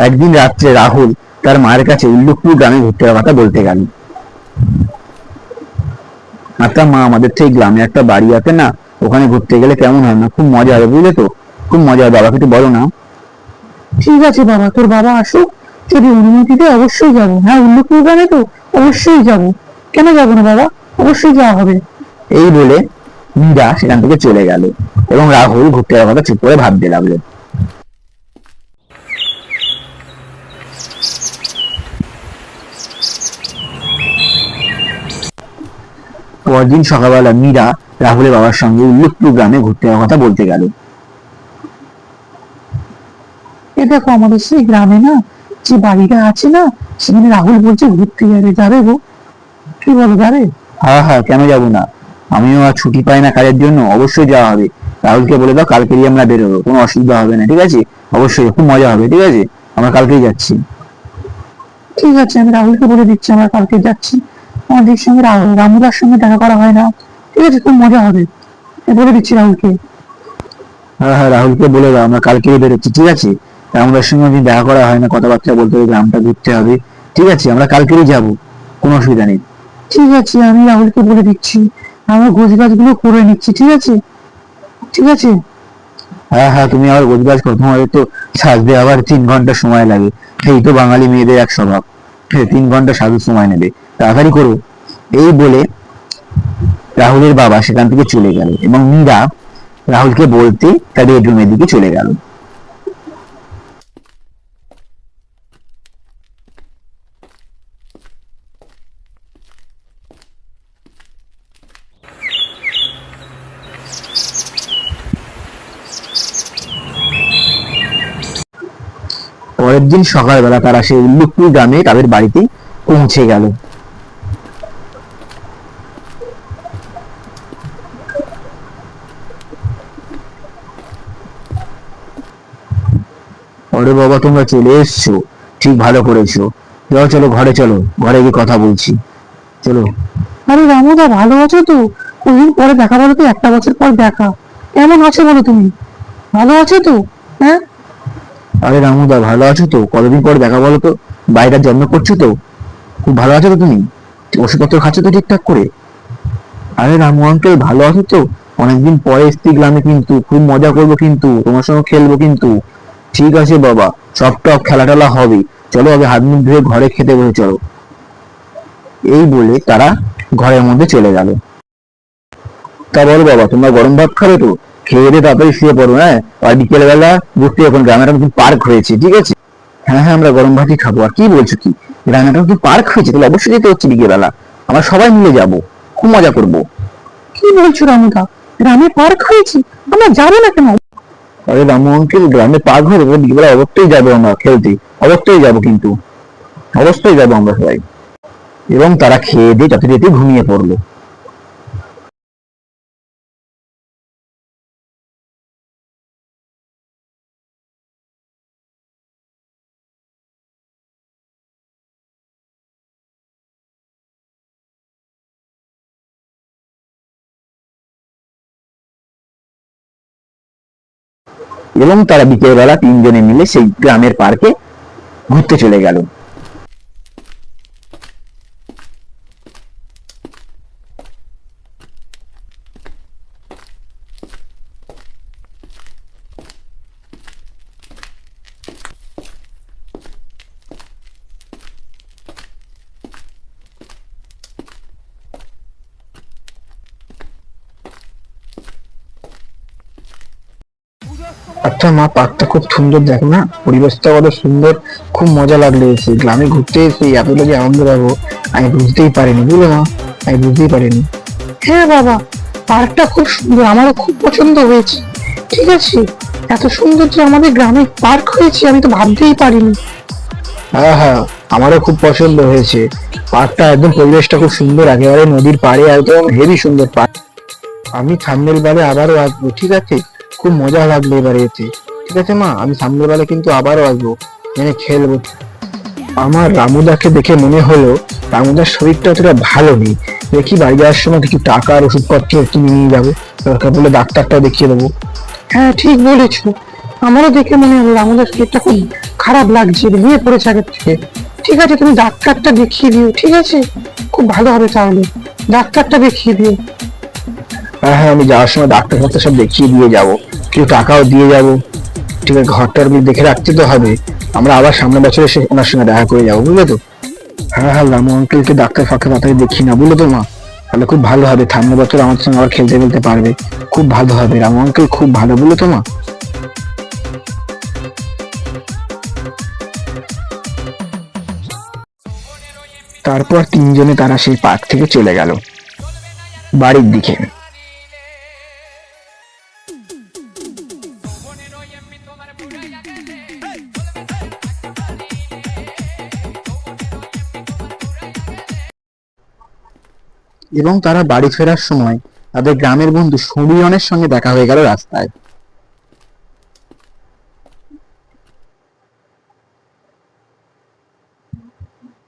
একদিন রাত্রে রাহুল তার মায়ের কাছে উল্লুকপুর গ্রামে ঘুরতে যাওয়ার কথা বলতে গেল। আচ্ছা মা আমাদের এই গ্রামে একটা বাড়ি আছে না ওখানে ঘুরতে গেলে কেমন হয় না? খুব মজা হবে বুঝলে তো? খুব মজা হবে বাবাকে একটু বলো না। ঠিক আছে বাবা তোর বাবা আসুক। যদি অনুমতি দেয় অবশ্যই যাব। হ্যাঁ উল্লুপুর গ্রামে তো অবশ্যই যাব। কেন যাব না বাবা? অবশ্যই যাওয়া হবে। এই বলে মীরা সেখান থেকে চলে গেল এবং রাহুল ঘুরতে যাওয়ার কথা চুপ করে ভাবতে লাগল। পরদিন সকালবেলা মীরা রাহুলের বাবার সঙ্গে উল্লুকপুর গ্রামে ঘুরতে যাওয়ার কথা বলতে গেল। এ দেখো আমাদের সেই গ্রামে না যে বাড়িটা আছে না সেখানে রাহুল বলছে ঘুরতে যাবে যাবে গো। কি বলো যাবে হ্যাঁ হ্যাঁ কেন যাব না? আমিও আর ছুটি পাই না কাজের জন্য অবশ্যই যাওয়া হবে। রাহুলকে বলে দাও কালকেই আমরা বেরোবো কোনো অসুবিধা হবে না ঠিক আছে? অবশ্যই খুব মজা হবে ঠিক আছে? আমরা কালকেই যাচ্ছি। ঠিক আছে আমি রাহুলকে বলে দিচ্ছি আমরা কালকে যাচ্ছি। আমাদের সঙ্গে রামুদার সঙ্গে দেখা করা হয় না। ঠিক আছে খুব মজা হবে। বলে দিচ্ছি রাহুলকে। হ্যাঁ হ্যাঁ রাহুলকে বলে দাও আমরা কালকেই বেরোচ্ছি ঠিক আছে? আমাদের সঙ্গে যদি দেখা করা হয় না কথাবার্তা বলতে হবে গ্রামটা ঘুরতে হবে ঠিক আছে? আমরা কালকেই যাব কোনো অসুবিধা নেই। ঠিক আছে আমি রাহুলকে বলে দিচ্ছি। আমরা গোছ গাছগুলো করে নিচ্ছি ঠিক আছে? ঠিক আছে? হ্যাঁ হ্যাঁ তুমি আবার গোজগাজ করো তোমার তো সাজতে আবার তিন ঘণ্টা সময় লাগে। এই তো বাঙালি মেয়েদের এক স্বভাব। তিন ঘণ্টা সাধু সময় নেবে। তাড়াতাড়ি করো। এই বলে রাহুলের বাবা সেখান থেকে চলে গেল এবং মীরা রাহুলকে বলতে তার বেডরুমের দিকে চলে গেল। পরের দিন সকালবেলা তারা সেই উল্লুকপুর গ্রামে তাদের বাড়িতে পৌঁছে গেল। ওরে বাবা, তোমরা চলে এসছো। ঠিক ভালো করেছ। চলো চলো, ঘরে চলো। ঘরে গিয়ে কথা বলছি। চলো। আরে রামুদা, ভালো আছো তো? ওইদিন পরে দেখা বলো তো, একটা বছর পর দেখা। কেমন আছো বলো তুমি? ভালো আছো তো? হ্যাঁ? আরে রামুদা ভালো আছো তো? কতদিন পর দেখা বলো তো। বাইরে জন্ম করছ তো? খুব ভালো আছো তো তুমি? ওষুধপত্র খাচ্ছ তো ঠিকঠাক করে? আরে রামু আঙ্কেল ভালো আছো তো? অনেকদিন পরে এসছি গ্রামে কিন্তু। খুব মজা করব কিন্তু। তোমার সঙ্গে খেলব কিন্তু। ঠিক আছে বাবা, সব টপ খেলা টেলা হবে। চলো আগে হাত মুখ ধুয়ে ঘরে খেতে বসে চলো। এই বলে তারা ঘরের মধ্যে চলে গেল। তা বলো বাবা, তোমরা গরম ভাত খাবে তো? খেয়ে দিয়ে তাড়াতাড়ি শুয়ে পড়ো হ্যাঁ? আর বিকেল বেলা ঘুরতে এখন গ্রামের মধ্যে পার্ক হয়েছে, ঠিক আছে? হ্যাঁ হ্যাঁ আমরা গরম ভাতই খাব। আর কি বলছো কি? গ্রামের মধ্যে পার্ক হয়েছে, তাহলে অবশ্যই যেতে হচ্ছে বিকেল বেলা আমরা সবাই মিলে যাব, খুব মজা করব। কি বলছো রামুদা গ্রামে পার্ক হয়েছে? আমরা যাব না কেন? আরে রামু আঙ্কেল, গ্রামে পার্ক তাহলে বিকেলবেলা অবশ্যই যাব আমরা খেলতে। অবশ্যই যাব কিন্তু। অবশ্যই যাব আমরা সবাই। এবং তারা খেয়ে দিয়ে যথারীতি ঘুমিয়ে পড়ল। এবং তারা বিকেলবেলা তিনজনে মিলে সেই গ্রামের পার্কে ঘুরতে চলে গেল। আচ্ছা মা পার্কটা খুব সুন্দর দেখ না? পরিবেশটা কত সুন্দর খুব মজা লাগল এসে গ্রামে ঘুরতে এসে এতটা যে আনন্দ পাবো আমি বুঝতেই পারিনি বুঝলো মা? আমি বুঝতেই পারিনি। হ্যাঁ বাবা পার্কটা খুব সুন্দর আমারও খুব পছন্দ হয়েছে। ঠিক আছে এত সুন্দর যে আমাদের গ্রামে পার্ক হয়েছে আমি তো ভাবতেই পারিনি। হ্যাঁ হ্যাঁ আমারও খুব পছন্দ হয়েছে। পার্কটা একদম পরিবেশটা খুব সুন্দর একেবারে নদীর পাড়ে একদম হেভি সুন্দর পার্ক। আমি সামনের বারে আবারও আসব ঠিক আছে? খুব মজা লাগল এবারে এতে। ঠিক আছে মা? আমি সামনের বারে কিন্তু আবারও আসব। মানে খেলব। আমার রামুদাকে দেখে মনে হলো রামুদার শরীরটা অতটা ভালো নেই। দেখি বাড়ি যাওয়ার সময় কিছু টাকা আর ওষুধপত্র কিনে নিয়ে যাব। দরকার বলে ডাক্তারটাও দেখিয়ে দেবো। হ্যাঁ ঠিক বলেছ। আমারও দেখে মনে হলো আমাদের শরীরটা খুব খারাপ লাগছে ভেঙে পড়েছে আগের থেকে। ঠিক আছে, তুমি ডাক্তারটা দেখিয়ে দিও, ঠিক আছে? খুব ভালো হবে তাহলে। ডাক্তারটা দেখিয়ে দিও। হ্যাঁ হ্যাঁ আমি যাওয়ার সময় ডাক্তার সব দেখিয়ে দিয়ে যাব। কিছু টাকাও দিয়ে যাব। ঠিক আছে ঘরটার বিল দেখে রাখতে তো হবে। আমরা আবার সামনের বছর এসে ওনার সঙ্গে দেখা করে যাব, বুঝলে তো? হ্যাঁ হ্যাঁ রামু আঙ্কেলকে ডাক্তার ফাঁকে পাতায় দেখি না, বুঝলে তো মা? তাহলে খুব ভালো হবে, সামনের বছর আমার সঙ্গে আবার খেলতে খেলতে পারবে। খুব ভালো হবে, রামু আঙ্কেল খুব ভালো, বুঝলে তো মা? তারপর তিনজনে তারা সেই পার্ক থেকে চলে গেল। বাড়ির দিকে। এবং তারা বাড়ি ফেরার সময় তাদের গ্রামের বন্ধু সুমিরনের সঙ্গে দেখা হয়ে গেল রাস্তায়।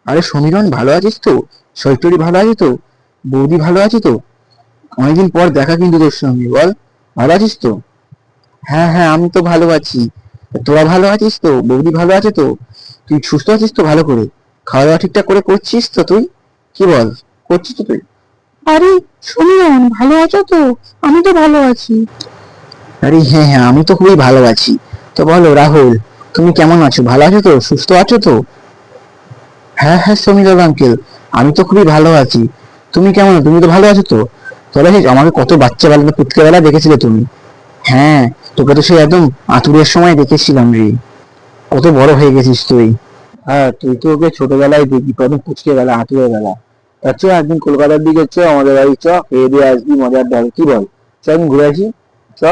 আরে সমীরন, ভালো আছিস তো? শৈতরি ভালো আছে তো? বৌদি ভালো আছে তো? অনেকদিন পর দেখা কিন্তু তোর সঙ্গে, বল। ভালো আছিস তো? হ্যাঁ হ্যাঁ আমি তো ভালো আছি। তোরা ভালো আছিস তো? বৌদি ভালো আছে তো? তুই সুস্থ আছিস তো ভালো করে? খাওয়া দাওয়া ঠিকঠাক করে করছিস তো তুই? কি বল? করছিস তো তুই? আরে সুমিরন ভালো আছো তো? আমি তো ভালো আছি। আরে হ্যাঁ হ্যাঁ আমি তো খুবই ভালো আছি। তো বলো রাহুল তুমি কেমন আছো? ভালো আছো তো? সুস্থ আছো তো? হ্যাঁ হ্যাঁ সমীরন আঙ্কেল আমি তো খুবই ভালো আছি। তুমি কেমন? তুমি তো ভালো আছো তো? সেই আমাকে কত বাচ্চা বেলা পুতকে বেলা দেখেছিলে তুমি। হ্যাঁ তোকে তো সেই একদম আতুরের সময় দেখেছিলাম রে। কত বড় হয়ে গেছিস তুই। হ্যাঁ তুই তো ওকে ছোটবেলায় দেখি প্রথম পুচকে বেলা আতুরের বেলা। চেয়ে একদিন কলকাতার দিকে চ, আমাদের বাড়ি চ, খেয়ে দিয়ে আসবি, মজার ডাল, কি বল? চ, একদিন ঘুরে আসি, চ।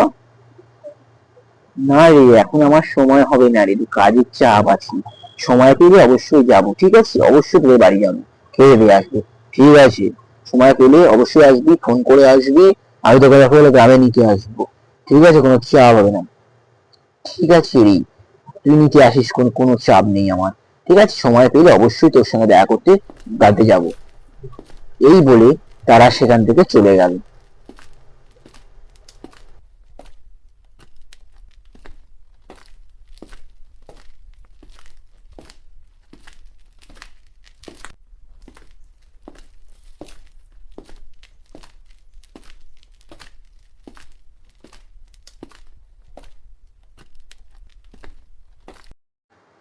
না রে, এখন আমার সময় হবে না রে কাজের চাপ আছে। সময় পেলে অবশ্যই যাব, ঠিক আছে? অবশ্যই তোদের বাড়ি যাব, খেয়ে দিয়ে আসব, ঠিক আছে? সময় পেলে অবশ্যই আসবি ফোন করে আসবি, আমি তোকে দেখা হলে গ্রামে নিতে আসব, ঠিক আছে? কোনো চাপ হবে না। ঠিক আছে রে, তুই নিতে আসিস, কোনো কোনো চাপ নেই আমার, ঠিক আছে? সময় পেলে অবশ্যই তোর সঙ্গে দেখা করতে, গাড়িতে যাব। এই বলে তারা সেখান থেকে চলে গেল।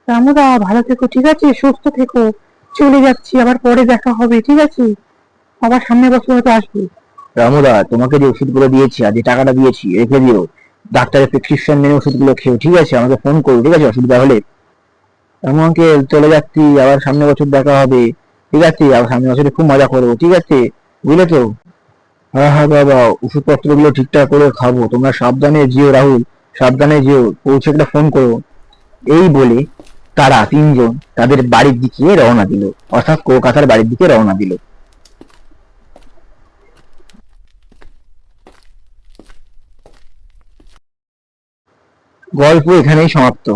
রামুদা, ভালো থেকো, ঠিক আছে? সুস্থ থেকো। চলে যাচ্ছি, আবার পরে দেখা হবে, ঠিক আছে? আবার সামনের বছর হয়তো আসব। রামুদা, তোমাকে যে ওষুধগুলো দিয়েছি আর যে টাকাটা দিয়েছি, রেখে দিও। ডাক্তারের প্রেসক্রিপশন মেনে ওষুধগুলো খেও ঠিক আছে? আমাকে ফোন করো, ঠিক আছে? অসুবিধা হলে। আঙ্কেল চলে যাচ্ছি। আবার সামনে বছর দেখা হবে। ঠিক আছে? আবার সামনের বছরে খুব মজা করব, ঠিক আছে? বুঝলে তো? হ্যাঁ হ্যাঁ বাবা ওষুধপত্রগুলো ঠিকঠাক করে খাব। তোমরা সাবধানে যেও, রাহুল। সাবধানে যেও। পৌঁছে একটা ফোন করো। এই বলে তারা তিনজন তাদের বাড়ির দিকে রওনা দিল। অর্থাৎ কলকাতার বাড়ির দিকে রওনা দিল। গল্প এখানেই সমাপ্ত।